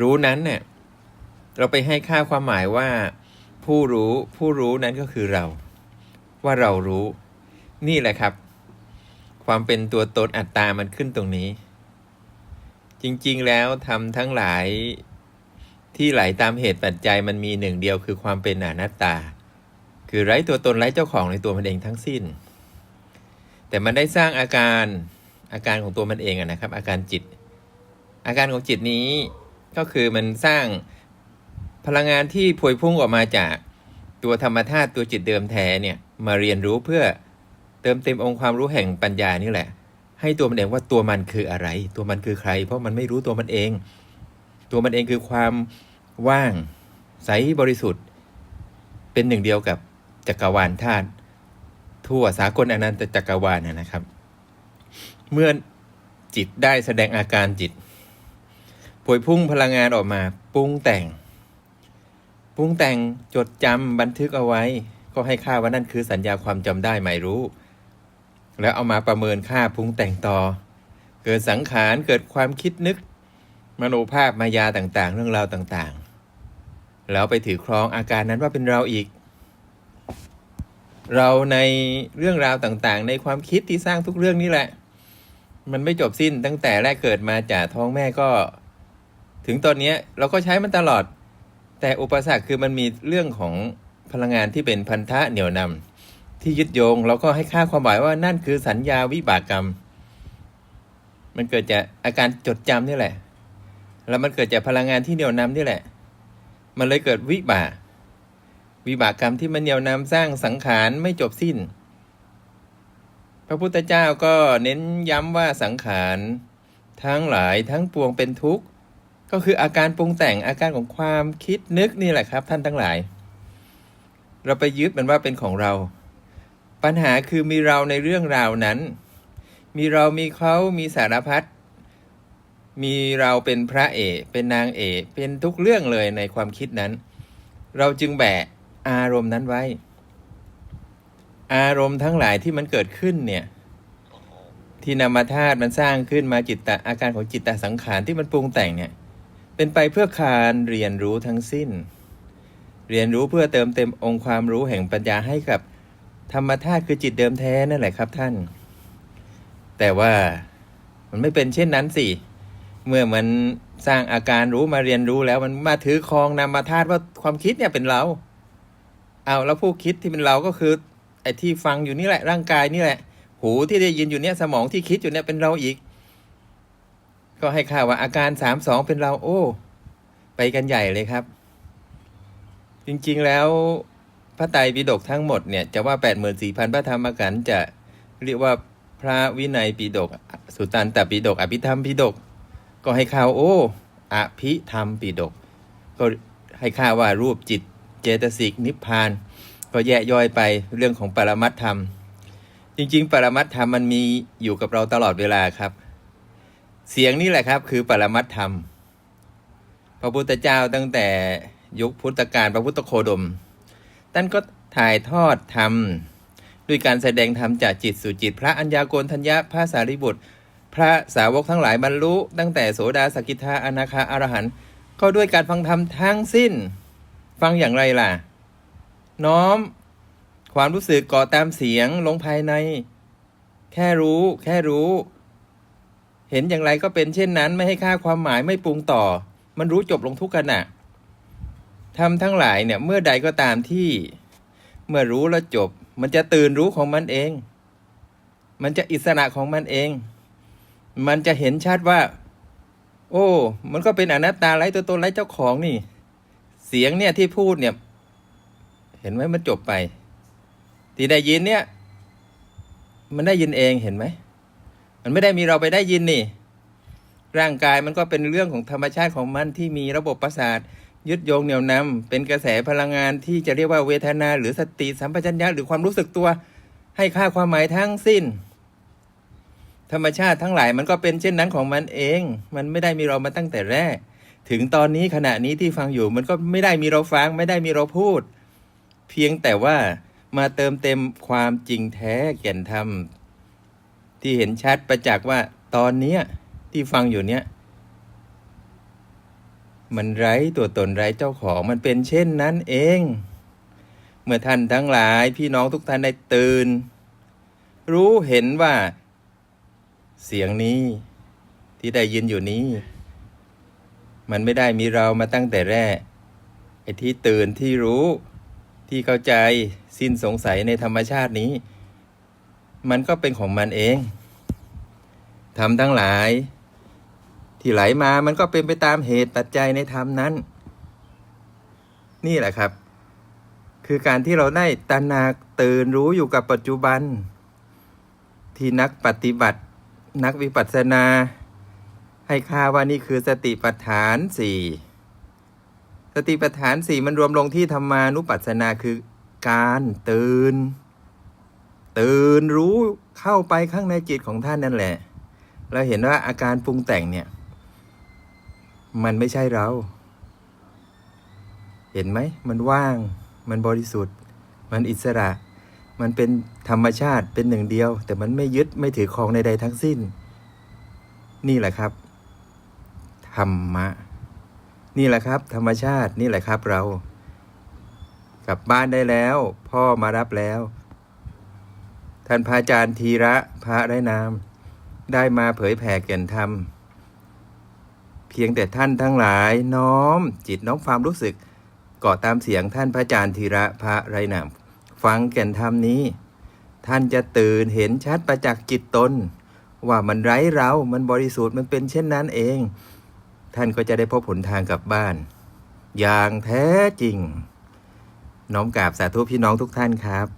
รู้นั้นเนี่ยเราไปให้ค่าความหมายว่า ผู้รู้ผู้รู้นั้นก็คือเรา ว่าเรารู้ นี่แหละครับ ความเป็นตัวตนอัตตามันขึ้นตรงนี้ จริงๆแล้วทำทั้งหลายที่ไหลตามเหตุปัจจัยมันมีหนึ่งเดียวคือความเป็นอนัตตา คือไร้ตัวตนไร้เจ้าของในตัวมันเองทั้งสิ้น แต่มันได้สร้างอาการอาการของตัวมันเองอะนะครับ อาการจิต อาการของจิตนี้ ก็คือมันสร้างพลังงานที่พวยพุ่งออกมาจากตัวธรรมธาตุตัวจิตเดิมแท้เนี่ยมาเรียนรู้เพื่อเติมเต็มองค์ความรู้แห่งปัญญานี่แหละ ให้ตัวมันเองว่าตัวมันคืออะไร ตัวมันคือใคร เพราะมันไม่รู้ตัวมันเอง ตัวมันเองคือความว่างใสบริสุทธิ์ เป็นหนึ่งเดียวกับจักรวาลธาตุทั่วสากลอนันตจักรวาลนะนะครับ เมื่อจิตได้แสดงอาการจิต พวยพุ่งพลังงานออกมาปรุงแต่งปรุงแต่งจดจำบันทึกเอาไว้ ก็ให้ค่าว่านั่นคือสัญญาความจำได้หมายรู้ แล้วเอามาประเมินค่าปรุงแต่งต่อ เกิดสังขารเกิดความคิดนึก มโนภาพมายาต่างๆ เรื่องราวต่างๆ แล้วไปถือครองอาการนั้นว่าเป็นเราอีก เราในเรื่องราวต่างๆ ในความคิดที่สร้างทุกเรื่องนี่แหละ มันไม่จบสิ้นตั้งแต่แรกเกิดมาจากท้องแม่ก็ ถึงตอนนี้เราก็ใช้มันตลอด แต่อุปสรรคคือมันมีเรื่องของพลังงานที่เป็นพันธะเหนี่ยวนำที่ยึดโยงเราก็ให้ค่าความหมายว่านั่นคือสัญญาวิบากกรรม มันเกิดจากอาการจดจำนี่แหละ แล้วมันเกิดจากพลังงานที่เหนี่ยวนำนี่แหละ มันเลยเกิดวิบากวิบากกรรมที่มันเหนี่ยวนำสร้างสังขารไม่จบสิ้น พระพุทธเจ้าก็เน้นย้ำว่าสังขารทั้งหลายทั้งปวงเป็นทุกข์ ก็คืออาการปรุงแต่งอาการของความคิดนึกนี่แหละครับ ท่านทั้งหลาย เราไปยึดมันว่าเป็นของเรา ปัญหาคือมีเราในเรื่องราวนั้น มีเรามีเขามีสารพัดมีเราเป็นพระเอกเป็นนางเอกเป็นทุกเรื่องเลยในความคิดนั้น เราจึงแบกอารมณ์นั้นไว้ อารมณ์ทั้งหลายที่มันเกิดขึ้นเนี่ยที่นามธาตุมันสร้างขึ้นมาจิตตะอาการของจิตตสังขารที่มันปรุงแต่งเนี่ย เป็นไปเพื่อการเรียนรู้ทั้งสิ้น เรียนรู้เพื่อเติมเต็มองค์ความรู้แห่งปัญญาให้กับธรรมธาตุคือจิตเดิมแท้นั่นแหละครับท่าน แต่ว่ามันไม่เป็นเช่นนั้นสิ เมื่อมันสร้างอาการรู้มาเรียนรู้แล้วมันมาถือครองนามธาตุว่าความคิดเนี่ยเป็นเรา เอาแล้วผู้คิดที่เป็นเราก็คือไอ้ที่ฟังอยู่นี่แหละร่างกายนี่แหละ หูที่ได้ยินอยู่เนี่ยสมองที่คิดอยู่เนี่ยเป็นเราอีก ก็ให้ข่าวว่าอาการสามสองเป็นเราโอ้ ไปกันใหญ่เลยครับ จริงๆแล้วพระไตรปิฎกทั้งหมดเนี่ยจะว่าแปดหมื่นสี่พันพระธรรมขันจะเรียกว่าพระวินัยปิฎกสุตตันตปิฎกอภิธรรมปิฎกก็ให้ข่าวโอ้อภิธรรมปิฎกก็ให้ข่าวว่ารูปจิตเจตสิกนิพพาน ก็แยกย่อยไปเรื่องของปรมัตธรรม จริง ๆ ปรมัตธรรมมันมีอยู่กับเราตลอดเวลาครับ เสียงนี่แหละครับ คือปรมัตธรรม พระพุทธเจ้าตั้งแต่ยุคพุทธกาลพระพุทธโคดมท่านก็ถ่ายทอดธรรม ด้วยการแสดงธรรมจากจิตสู่จิต พระอัญญาโกณทัญญะพระสารีบุตร พระสาวกทั้งหลายบรรลุ ตั้งแต่โสดาสกิทาอนาคาอรหันต์ก็ด้วยการฟังธรรมทั้งสิ้น ฟังอย่างไรล่ะ น้อม ความรู้สึกก่อตามเสียงลงภายใน แค่รู้ แค่รู้ เห็นอย่างไรก็เป็นเช่นนั้นไม่ให้ค่าความหมายไม่ปรุงต่อ มันรู้จบลงทุกขณะทำทั้งหลายเนี่ยเมื่อใดก็ตามที่ เมื่อรู้แล้วจบ มันจะตื่นรู้ของมันเอง มันจะอิสระของมันเอง มันจะเห็นชัดว่า โอ้ มันก็เป็นอนัตตาไร้ตัวตนไร้เจ้าของนี่ เสียงเนี่ยที่พูดเนี่ย เห็นไหมมันจบไป ที่ได้ยินเนี่ย มันได้ยินเองเห็นไหม มันไม่ได้มีเราไปได้ยินนี่ ร่างกายมันก็เป็นเรื่องของธรรมชาติของมันที่มีระบบประสาทยึดโยงเหนี่ยวนำเป็นกระแสพลังงานที่จะเรียกว่าเวทนา หรือสติสัมปชัญญะหรือความรู้สึกตัว ให้ค่าความหมายทั้งสิ้น ธรรมชาติทั้งหลายมันก็เป็นเช่นนั้นของมันเอง มันไม่ได้มีเรามาตั้งแต่แรก ถึงตอนนี้ขณะนี้ที่ฟังอยู่มันก็ไม่ได้มีเราฟัง ไม่ได้มีเราพูด เพียงแต่ว่ามาเติมเต็มความจริงแท้แก่นธรรม ที่เห็นชัดประจักษ์ว่าตอนเนี้ยที่ฟังอยู่เนี้ยมันไร้ตัวตนไร้เจ้าของมันเป็นเช่นนั้นเอง เมื่อท่านทั้งหลายพี่น้องทุกท่านได้ตื่น รู้เห็นว่า เสียงนี้ที่ได้ยินอยู่นี้ มันไม่ได้มีเรามาตั้งแต่แรกไอ้ที่ตื่นที่รู้ที่เข้าใจสิ้นสงสัยในธรรมชาตินี้ มันก็เป็นของมันเองทำทั้งหลาย ที่ไหลมามันก็เป็นไปตามเหตุปัจจัยในธรรมนั้น นี่แหละครับ คือการที่เราได้ตระหนักตื่นรู้อยู่กับปัจจุบัน ที่นักปฏิบัติ นักวิปัสสนา ให้ค่าว่านี่คือสติปัฏฐานสี่สติปัฏฐานสี่มันรวมลงที่ธรรมานุปัสสนาคือการตื่น ตื่นรู้เข้าไปข้างในจิตของท่านนั่นแหละ เราเห็นว่าอาการปรุงแต่งเนี่ย มันไม่ใช่เรา เห็นไหม มันว่าง มันบริสุทธิ์ มันอิสระ มันเป็นธรรมชาติเป็นหนึ่งเดียว แต่มันไม่ยึดไม่ถือครองใดๆทั้งสิ้น นี่แหละครับ ธรรมะ นี่แหละครับ ธรรมชาตินี่แหละครับเรา กลับบ้านได้แล้ว พ่อมารับแล้ว ท่านพระอาจารย์ธีระพระไร้นาม ได้มาเผยแผ่แก่นธรรม เพียงแต่ท่านทั้งหลายน้อมจิตน้อมความรู้สึกเกาะตามเสียงท่านพระอาจารย์ธีระพระไร้นาม ฟังแก่นธรรมนี้ ท่านจะตื่นเห็นชัดประจักษ์จิตตน ว่ามันไร้เรา มันบริสุทธิ์มันเป็นเช่นนั้นเอง ท่านก็จะได้พบผลทางกลับบ้าน อย่างแท้จริง น้อมกราบสาธุพี่น้องทุกท่านครับ